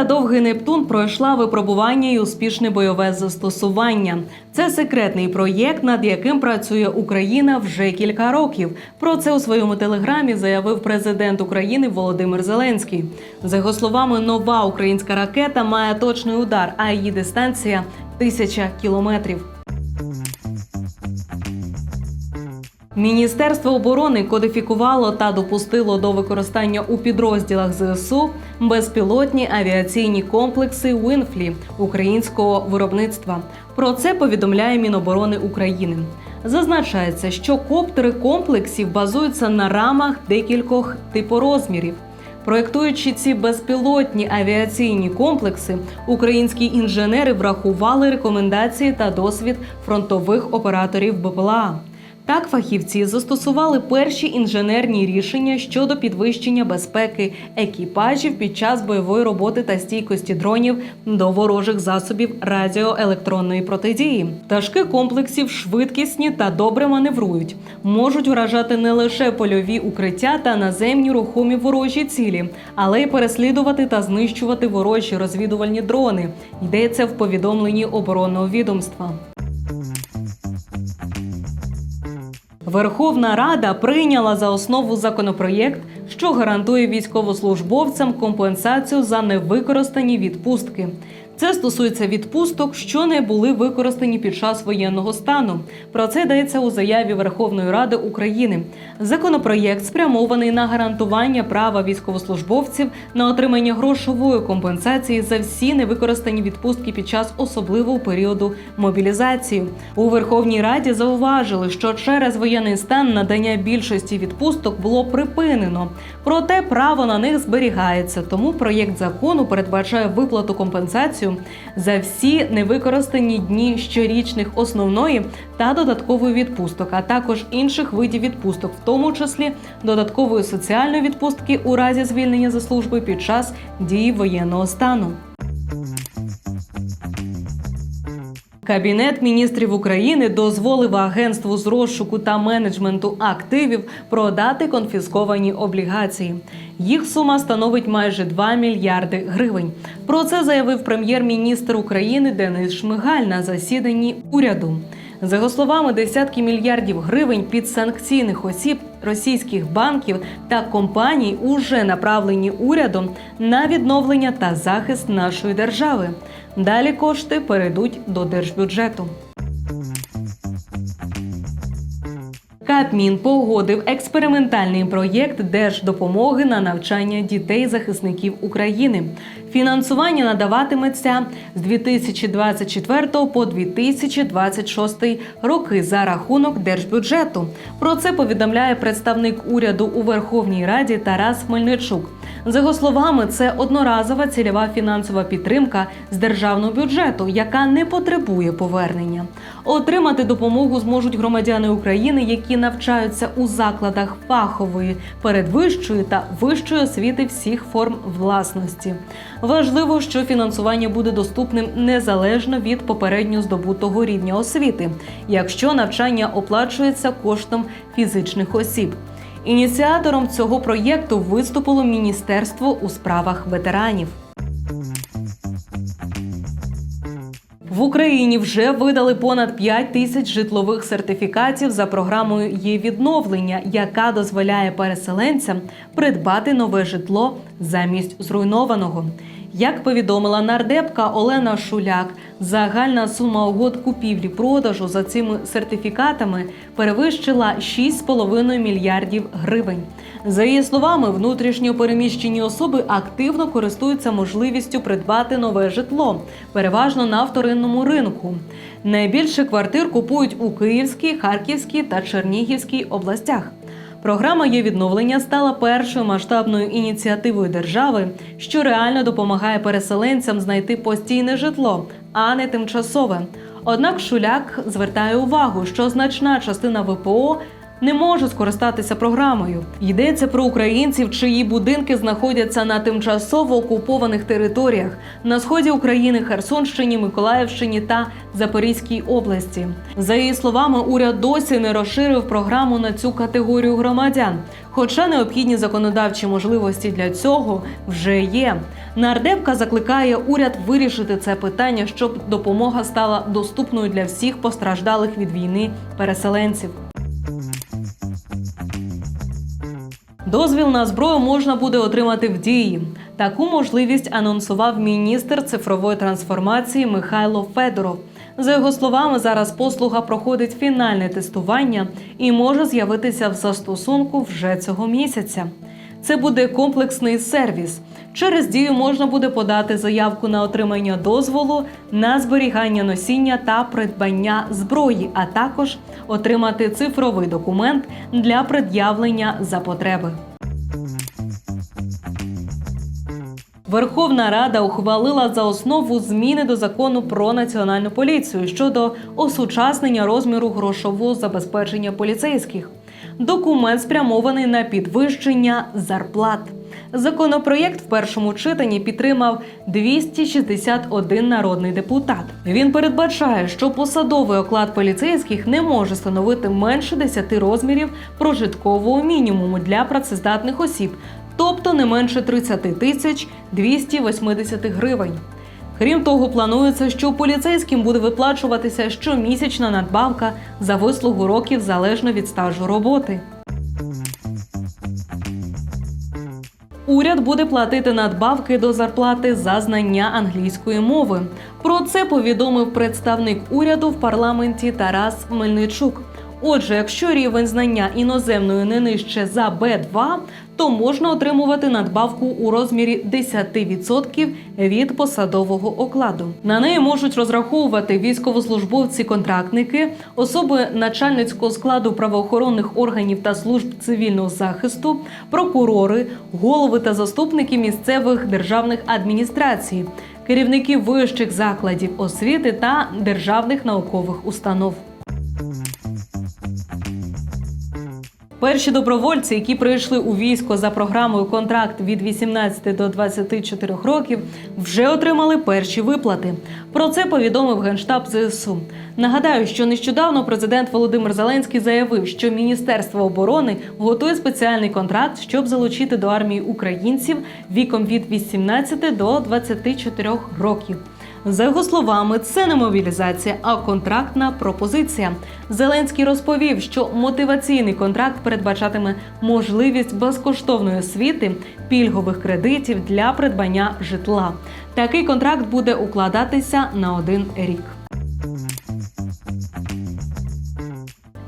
Ракета Довгий Нептун пройшла випробування і успішне бойове застосування. Це секретний проєкт, над яким працює Україна вже кілька років. Про це у своєму телеграмі заявив президент України Володимир Зеленський. За його словами, нова українська ракета має точний удар, а її дистанція тисяча кілометрів. Міністерство оборони кодифікувало та допустило до використання у підрозділах ЗСУ безпілотні авіаційні комплекси Вінфлі українського виробництва. Про це повідомляє Міноборони України. Зазначається, що коптери комплексів базуються на рамах декількох типорозмірів. Проектуючи ці безпілотні авіаційні комплекси, українські інженери врахували рекомендації та досвід фронтових операторів БПЛА. Так, фахівці застосували перші інженерні рішення щодо підвищення безпеки екіпажів під час бойової роботи та стійкості дронів до ворожих засобів радіоелектронної протидії. Пташки комплексів швидкісні та добре маневрують, можуть вражати не лише польові укриття та наземні рухомі ворожі цілі, але й переслідувати та знищувати ворожі розвідувальні дрони. Йдеться в повідомленні оборонного відомства. Верховна Рада прийняла за основу законопроєкт, що гарантує військовослужбовцям компенсацію за невикористані відпустки. Це стосується відпусток, що не були використані під час воєнного стану. Про це йдеться у заяві Верховної Ради України. Законопроєкт спрямований на гарантування права військовослужбовців на отримання грошової компенсації за всі невикористані відпустки під час особливого періоду мобілізації. У Верховній Раді зауважили, що через воєнний стан надання більшості відпусток було припинено. Проте право на них зберігається. Тому проєкт закону передбачає виплату компенсацію за всі невикористані дні щорічних основної та додаткової відпусток, а також інших видів відпусток, в тому числі додаткової соціальної відпустки у разі звільнення за служби під час дії воєнного стану. Кабінет міністрів України дозволив агентству з розшуку та менеджменту активів продати конфісковані облігації. Їх сума становить майже 2 мільярди гривень. Про це заявив прем'єр-міністр України Денис Шмигаль на засіданні уряду. За його словами, десятки мільярдів гривень підсанкційних осіб російських банків та компаній уже направлені урядом на відновлення та захист нашої держави. Далі кошти перейдуть до держбюджету. Кабмін погодив експериментальний проєкт держдопомоги на навчання дітей захисників України. Фінансування надаватиметься з 2024 по 2026 роки за рахунок держбюджету. Про це повідомляє представник уряду у Верховній Раді Тарас Хмельничук. За його словами, це одноразова цільова фінансова підтримка з державного бюджету, яка не потребує повернення. Отримати допомогу зможуть громадяни України, які навчаються у закладах фахової, передвищої та вищої освіти всіх форм власності. Важливо, що фінансування буде доступним незалежно від попередньо здобутого рівня освіти, якщо навчання оплачується коштом фізичних осіб. Ініціатором цього проєкту виступило Міністерство у справах ветеранів. В Україні вже видали понад 5 тисяч житлових сертифікатів за програмою є відновлення, яка дозволяє переселенцям придбати нове житло замість зруйнованого. Як повідомила нардепка Олена Шуляк, загальна сума угод купівлі-продажу за цими сертифікатами перевищила 6,5 мільярдів гривень. За її словами, внутрішньо переміщені особи активно користуються можливістю придбати нове житло, переважно на вторинному ринку. Найбільше квартир купують у Київській, Харківській та Чернігівській областях. Програма є відновлення стала першою масштабною ініціативою держави, що реально допомагає переселенцям знайти постійне житло, а не тимчасове. Однак Шуляк звертає увагу, що значна частина ВПО не може скористатися програмою. Йдеться про українців, чиї будинки знаходяться на тимчасово окупованих територіях на сході України, Херсонщині, Миколаївщині та Запорізькій області. За її словами, уряд досі не розширив програму на цю категорію громадян. Хоча необхідні законодавчі можливості для цього вже є. Нардепка закликає уряд вирішити це питання, щоб допомога стала доступною для всіх постраждалих від війни переселенців. Дозвіл на зброю можна буде отримати в дії. Таку можливість анонсував міністр цифрової трансформації Михайло Федоров. За його словами, зараз послуга проходить фінальне тестування і може з'явитися в застосунку вже цього місяця. Це буде комплексний сервіс. Через дію можна буде подати заявку на отримання дозволу на зберігання носіння та придбання зброї, а також отримати цифровий документ для пред'явлення за потреби. Верховна Рада ухвалила за основу зміни до закону про національну поліцію щодо осучаснення розміру грошового забезпечення поліцейських. Документ спрямований на підвищення зарплат. Законопроєкт в першому читанні підтримав 261 народний депутат. Він передбачає, що посадовий оклад поліцейських не може становити менше 10 розмірів прожиткового мінімуму для працездатних осіб, тобто не менше 30 тисяч 280 гривень. Крім того, планується, що поліцейським буде виплачуватися щомісячна надбавка за вислугу років залежно від стажу роботи. Уряд буде платити надбавки до зарплати за знання англійської мови. Про це повідомив представник уряду в парламенті Тарас Мельничук. Отже, якщо рівень знання іноземної не нижче за Б2, то можна отримувати надбавку у розмірі 10% від посадового окладу. На неї можуть розраховувати військовослужбовці-контрактники, особи начальницького складу правоохоронних органів та служб цивільного захисту, прокурори, голови та заступники місцевих державних адміністрацій, керівники вищих закладів освіти та державних наукових установ. Перші добровольці, які прийшли у військо за програмою контракт від 18 до 24 років, вже отримали перші виплати. Про це повідомив генштаб ЗСУ. Нагадаю, що нещодавно президент Володимир Зеленський заявив, що Міністерство оборони готує спеціальний контракт, щоб залучити до армії українців віком від 18 до 24 років. За його словами, це не мобілізація, а контрактна пропозиція. Зеленський розповів, що мотиваційний контракт передбачатиме можливість безкоштовної освіти, пільгових кредитів для придбання житла. Такий контракт буде укладатися на один рік.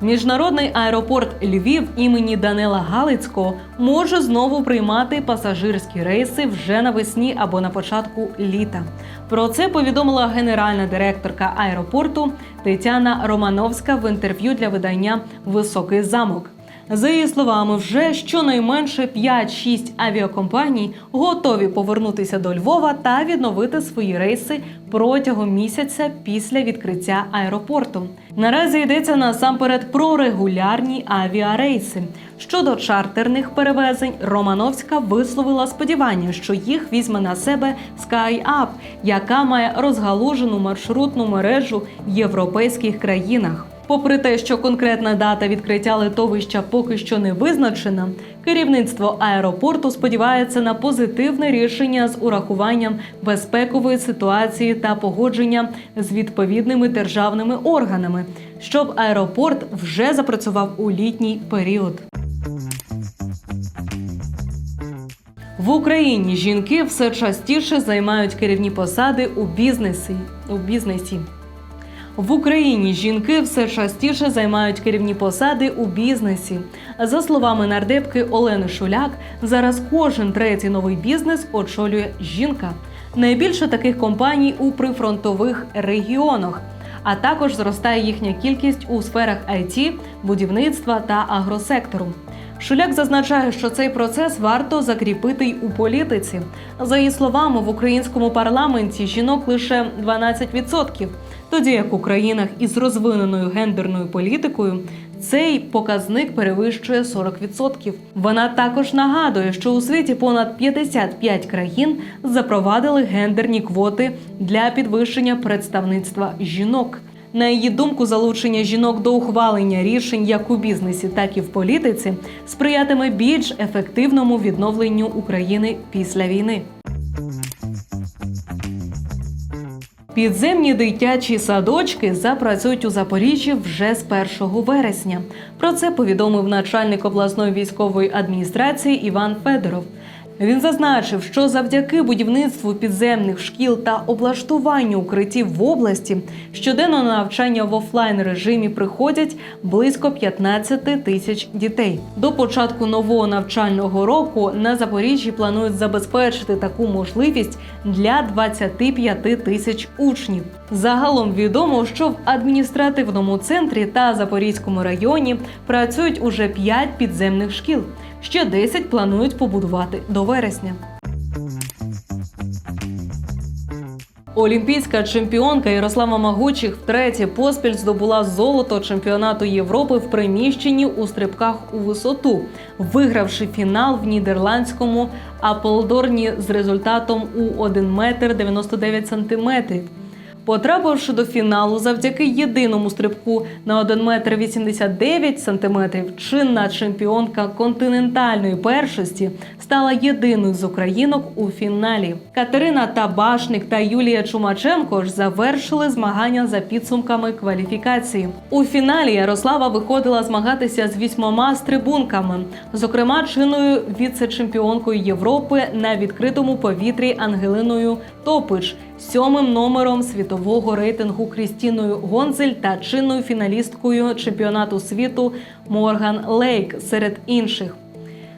Міжнародний аеропорт Львів імені Данила Галицького може знову приймати пасажирські рейси вже навесні або на початку літа. Про це повідомила генеральна директорка аеропорту Тетяна Романовська в інтерв'ю для видання Високий замок. За її словами, вже щонайменше 5-6 авіакомпаній готові повернутися до Львова та відновити свої рейси протягом місяця після відкриття аеропорту. Наразі йдеться насамперед про регулярні авіарейси. Щодо чартерних перевезень, Романовська висловила сподівання, що їх візьме на себе SkyUp, яка має розгалужену маршрутну мережу в європейських країнах. Попри те, що конкретна дата відкриття литовища поки що не визначена, керівництво аеропорту сподівається на позитивне рішення з урахуванням безпекової ситуації та погодження з відповідними державними органами, щоб аеропорт вже запрацював у літній період. В Україні жінки все частіше займають керівні посади у бізнесі. У бізнесі. В Україні жінки все частіше займають керівні посади у бізнесі. За словами нардепки Олени Шуляк, зараз кожен третій новий бізнес очолює жінка. Найбільше таких компаній у прифронтових регіонах. А також зростає їхня кількість у сферах IT, будівництва та агросектору. Шуляк зазначає, що цей процес варто закріпити й у політиці. За її словами, в українському парламенті жінок лише 12%, тоді як у країнах із розвиненою гендерною політикою Цей показник перевищує 40%. Вона також нагадує, що у світі понад 55 країн запровадили гендерні квоти для підвищення представництва жінок. На її думку, залучення жінок до ухвалення рішень як у бізнесі, так і в політиці сприятиме більш ефективному відновленню України після війни. Підземні дитячі садочки запрацюють у Запоріжжі вже з 1 вересня. Про це повідомив начальник обласної військової адміністрації Іван Федоров. Він зазначив, що завдяки будівництву підземних шкіл та облаштуванню укриттів в області щоденно на навчання в офлайн режимі приходять близько 15 тисяч дітей. До початку нового навчального року на Запоріжжі планують забезпечити таку можливість для 25 тисяч учнів. Загалом відомо, що в адміністративному центрі та Запорізькому районі працюють уже 5 підземних шкіл. Ще 10 планують побудувати до вересня. Олімпійська чемпіонка Ярослава Магучих втретє поспіль здобула золото чемпіонату Європи в приміщенні у стрибках у висоту, вигравши фінал в нідерландському Аполдорні з результатом у 1 метр 99 сантиметрів. Потрапивши до фіналу завдяки єдиному стрибку на 1 метр 89 сантиметрів, чинна чемпіонка континентальної першості стала єдиною з українок у фіналі. Катерина Табашник та Юлія Чумаченко ж завершили змагання за підсумками кваліфікації. У фіналі Ярослава виходила змагатися з вісьмома стрибунками, зокрема чинною віце-чемпіонкою Європи на відкритому повітрі Ангелиною Топич, сьомим номером світового рейтингу Крістіною Гонцель та чинною фіналісткою чемпіонату світу Морган Лейк серед інших.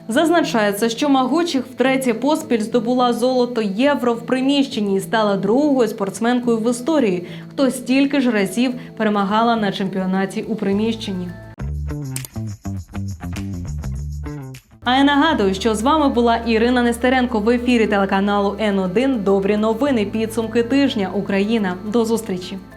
Зазначається, що Магучих втретє поспіль здобула золото євро в приміщенні і стала другою спортсменкою в історії, хто стільки ж разів перемагала на чемпіонаті у приміщенні. А я нагадую, що з вами була Ірина Нестеренко в ефірі телеканалу Н1 Добрі новини. Підсумки тижня Україна. До зустрічі.